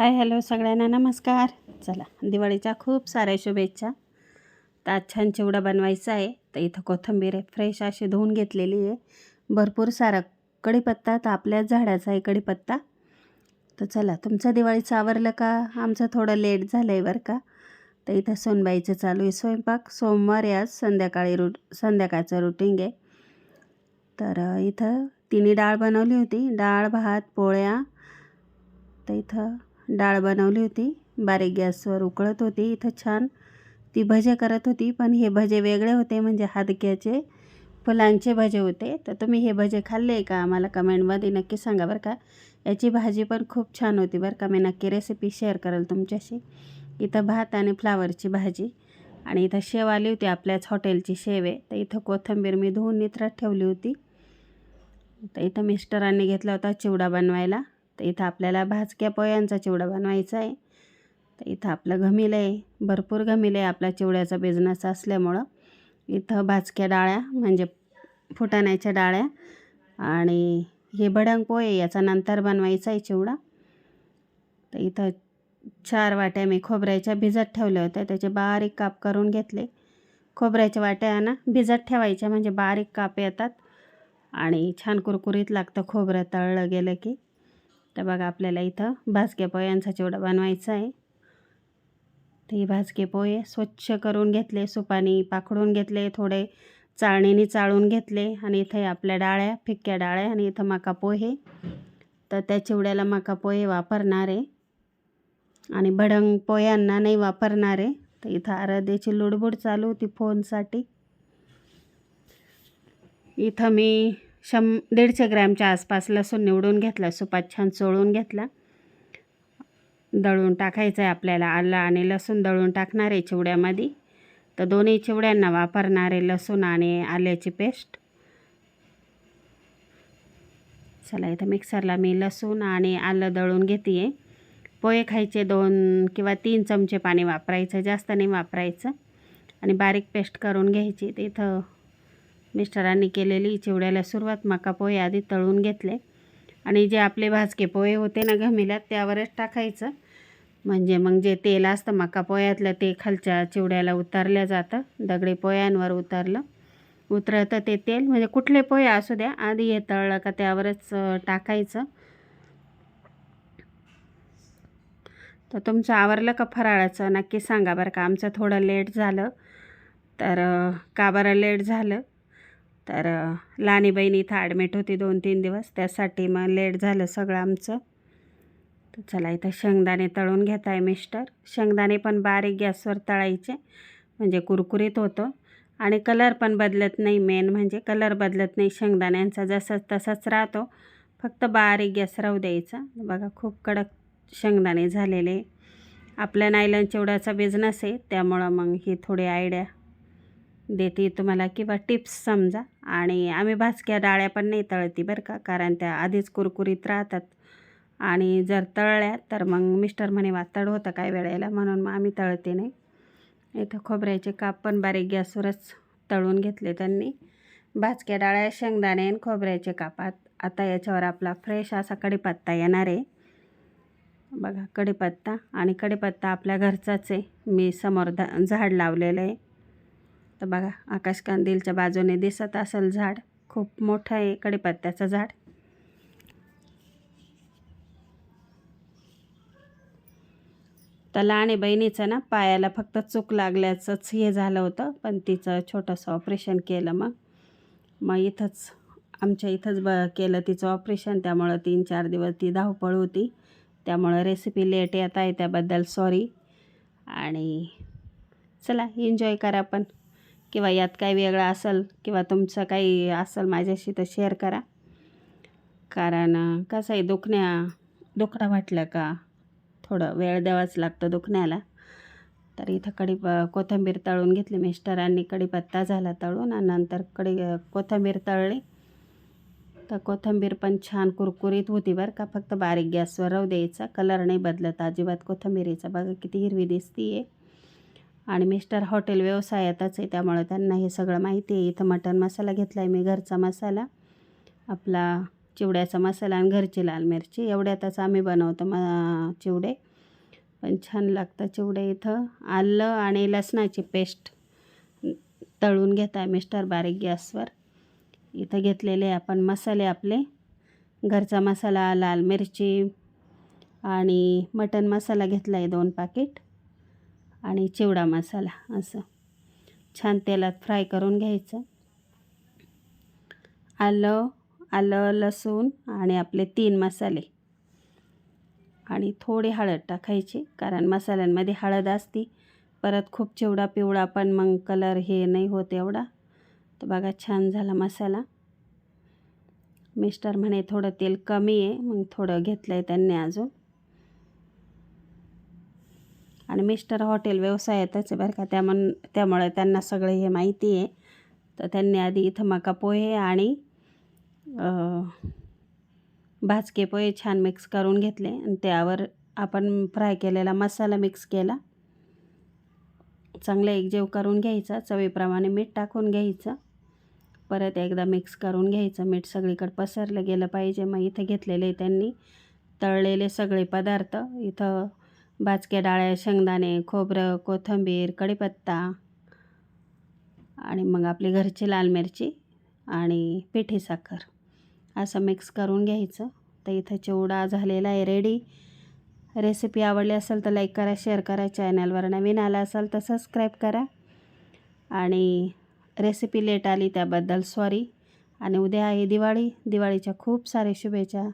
Hi hello सगळ्यांना नमस्कार. चला दिवाळीच्या खूप साऱ्या शुभेच्छा. तर आज छान चिवडा बनवायचा आहे. तर इथं कोथिंबीर आहे फ्रेश अशी धुवून घेतलेली आहे. भरपूर सारा कढीपत्ता तर आपल्याच झाडाचा आहे कढीपत्ता. तर चला तुमचं दिवाळीचं आवरलं का? आमचं थोडं लेट झालं आहे बरं का? तर इथं सोनबाईचं चालू आहे स्वयंपाक. सोमवार आज संध्याकाळी रु संध्याकाळचं रुटीन आहे. तर इथं तिने डाळ बनवली होती. डाळ भात पोळ्या. तर इथं डाळ बनवली होती. बारीक गॅसवर उकळत होती इथं छान. ती भजे करत होती पण हे भजे वेगळे होते म्हणजे हादक्याचे फुलांचे भजे होते. तर तुम्ही हे भजे खाल्ले का? आम्हाला कमेंटमध्ये नक्की सांगा बरं का. याची भाजी पण खूप छान होती बरं का. मी नक्की रेसिपी शेअर करेल तुमच्याशी. इथं भात आणि फ्लावरची भाजी. आणि इथं शेव आली होती आपल्याच हॉटेलची शेव. आहे तर इथं कोथिंबीर मी धुवून नित्रात ठेवली होती. तर इथं मिस्टरांनी घेतला होता चिवडा बनवायला. तर इथं आपल्याला भाजक्या पोह्यांचा चिवडा बनवायचा आहे. तर इथं आपलं घमिलं आहे. भरपूर घमिलं आहे आपला चिवड्याचा बिझनेस असल्यामुळं. इथं भाजक्या डाळ्या म्हणजे फुटाण्याच्या डाळ्या आणि हे भडंग पोहे याचा नंतर बनवायचा आहे चिवडा. तर इथं चार वाट्या मी खोबऱ्याच्या भिजत ठेवल्या होत्या त्याचे बारीक काप करून घेतले. खोबऱ्याच्या वाट्या ना भिजत ठेवायच्या म्हणजे बारीक काप येतात. आणि छान कुरकुरीत लागतं खोबरं तळलं गेलं की. तर बघा आपल्याला इथं भाजके पोह्यांचा चिवडा बनवायचा आहे. तर ही भाजके पोहे स्वच्छ करून घेतले सुपानी पाखडून घेतले थोडे चाळणीने चाळून घेतले आणि इथे आपल्या डाळ्या फिक्क्या डाळ्या आणि इथं मका पोहे. तर त्या चिवड्याला मका पोहे वापरणार आहे आणि भडंग पोह्यांना नाही वापरणार. आहे तर इथं आराध्याची लुडबुड चालू होती फोनसाठी. इथं मी शं दीडशे ग्रॅमच्या आसपास लसूण निवडून घेतला सुपात छान चोळून घेतला. दळून टाकायचं आहे आपल्याला आलं आणि लसूण दळून टाकणार आहे चिवड्यामध्ये. तर दोन्ही चिवड्यांना वापरणार आहे लसूण आणि आल्याची पेस्ट. चला इथं मिक्सरला मी लसूण आणि आलं दळून घेते आहे पोहे खायचे दोन किंवा तीन चमचे पाणी वापरायचं जास्त नाही वापरायचं. आणि बारीक पेस्ट करून घ्यायची. तिथं इथं मिस्टरांनी केलेली चिवड्याला सुरुवात मका पोहे आधी तळून घेतले. आणि जे आपले भाजके पोहे होते ना घमिल्यात त्यावरच टाकायचं. म्हणजे मग जे तेल असतं मका पोह्यातलं ते खालच्या चिवड्याला उतरलं जातं. दगडी पोह्यांवर उतरलं. उतरतं ते तेल. म्हणजे कुठले पोहे असू द्या आधी हे तळलं का त्यावरच टाकायचं. तर तुमचं आवरलं का फराळाचं? नक्की सांगा बरं का. आमचं थोडं लेट झालं. तर का बरं लेट झालं? तर अं, लहानी बहीण इथं ॲडमिट होती दोन तीन दिवस. त्यासाठी मग लेट झालं सगळं आमचं. तर चला इथं शेंगदाणे तळून घेत आहे मिस्टर शेंगदाणे पण बारीक गॅसवर तळायचे म्हणजे कुरकुरीत होतं. आणि कलर पण बदलत नाही मेन म्हणजे कलर बदलत नाही. शेंगदाण्यांचा जसाच तसाच राहतो. फक्त बारीक गॅस राहू द्यायचा. बघा खूप कडक शेंगदाणे झालेले. आपल्या नायलन चिवड्याचा बिझनेस आहे त्यामुळं मग ही थोडी आयडिया देते तुम्हाला किंवा टिप्स समजा. आणि आम्ही भाजक्या डाळ्या पण नाही तळती बरं का कारण त्या आधीच कुरकुरीत राहतात. आणि जर तळल्या तर मग मिस्टर म्हणे वातड होतं काय वेळेला? म्हणून मग आम्ही तळते नाही. इथं खोबऱ्याचे काप पण बारीक गॅसवरच तळून घेतले त्यांनी. भाजक्या डाळ्या शेंगदाणे आणि खोबऱ्याचे कापात आता याच्यावर आपला फ्रेश असा कढीपत्ता येणार आहे. बघा कढीपत्ता आणि कढीपत्ता आपल्या घरचाच आहे. मी समोर ध झाड लावलेलं आहे. तर बघा आकाशकंदीलच्या बाजूने दिसत असेल झाड. खूप मोठं आहे कडीपत्त्याचं झाड. तर लहाने बहिणीचं ना पायाला फक्त चूक लागल्याचंच हे झालं होतं पण तिचं छोटंसं ऑपरेशन केलं मग. मग इथंच आमच्या इथंच ब केलं तिचं ऑपरेशन. त्यामुळं तीन चार दिवस ती धावपळ होती. त्यामुळं रेसिपी लेट येत आहे त्याबद्दल सॉरी आणि चला एन्जॉय करा पण. किंवा यात काही वेगळं असेल किंवा तुमचं काही असेल माझ्याशी तर शेअर करा. कारण कसं आहे दुखण्या दुखणं म्हटलं का थोडं वेळ द्यावाच लागतं दुखण्याला. तर इथं कढी कोथिंबीर तळून घेतली मिस्टरांनी कढीपत्ता झाला तळून आणि नंतर कढी कोथिंबीर तळली. तर कोथिंबीर पण छान कुरकुरीत होती बरं का फक्त बारीक गॅसवर राहू द्यायचा. कलर नाही बदलत अजिबात कोथिंबीरीचा. बघा किती हिरवी दिसती आहे आणि मिस्टर हॉटेल व्यवसायातच आहे त्यामुळे त्यांना हे सगळं माहिती आहे. इथं मटण मसाला घेतला आहे मी घरचा मसाला. आपला चिवड्याचा मसाला आणि घरची लाल मिरची. एवढ्यातच आम्ही बनवतो म चिवडे. पण छान लागतं चिवडे इथं. आलं आणि लसणाची पेस्ट तळून घेत आहे मिस्टर बारीक गॅसवर. इथं घेतलेले आपण मसाले आपले. घरचा मसाला लाल मिरची आणि मटन मसाला घेतला आहे दोन पाकिट. आणि चिवडा मसाला असं. छान तेलात फ्राय करून घ्यायचं. आलं आलं लसूण आणि आपले तीन मसाले. आणि थोडी हळद टाकायची कारण मसाल्यांमध्ये हळद असती. परत खूप चिवडा पिवळा पण मग कलर हे नाही होत एवढा. तर बघा छान झाला मसाला. मिस्टर म्हणे थोडं तेल कमी आहे मग थोडं घेतलं आहे त्यांनी अजून. आणि मिस्टर हॉटेल व्यवसायातच बरं का त्यामन त्यामुळे त्यांना सगळे हे माहिती आहे. तर त्यांनी आधी इथं मका पोहे आणि भाजके पोहे छान मिक्स करून घेतले. आणि त्यावर आपण फ्राय केलेला मसाला मिक्स केला. चांगला एकजीव करून घ्यायचा. चवीप्रमाणे मीठ टाकून घ्यायचं. परत एकदा मिक्स करून घ्यायचं. मीठ सगळीकडे पसरलं गेलं पाहिजे. मग इथं घेतलेले त्यांनी तळलेले सगळे पदार्थ. इथं भाजक्या डाळ्या शेंगदाणे खोबरं कोथिंबीर कढीपत्ता आणि मग आपली घरची लाल मिरची आणि पिठी साखर. असं मिक्स करून घ्यायचं. तर इथं चिवडा झालेला आहे रेडी रेसिपी आवडली असेल तर लाईक करा शेअर करा. चॅनलवर नवीन आला असाल तर सबस्क्राईब करा. आणि रेसिपी लेट आली त्याबद्दल सॉरी आणि उद्या आहे दिवाळी. दिवाळीच्या खूप सारे शुभेच्छा.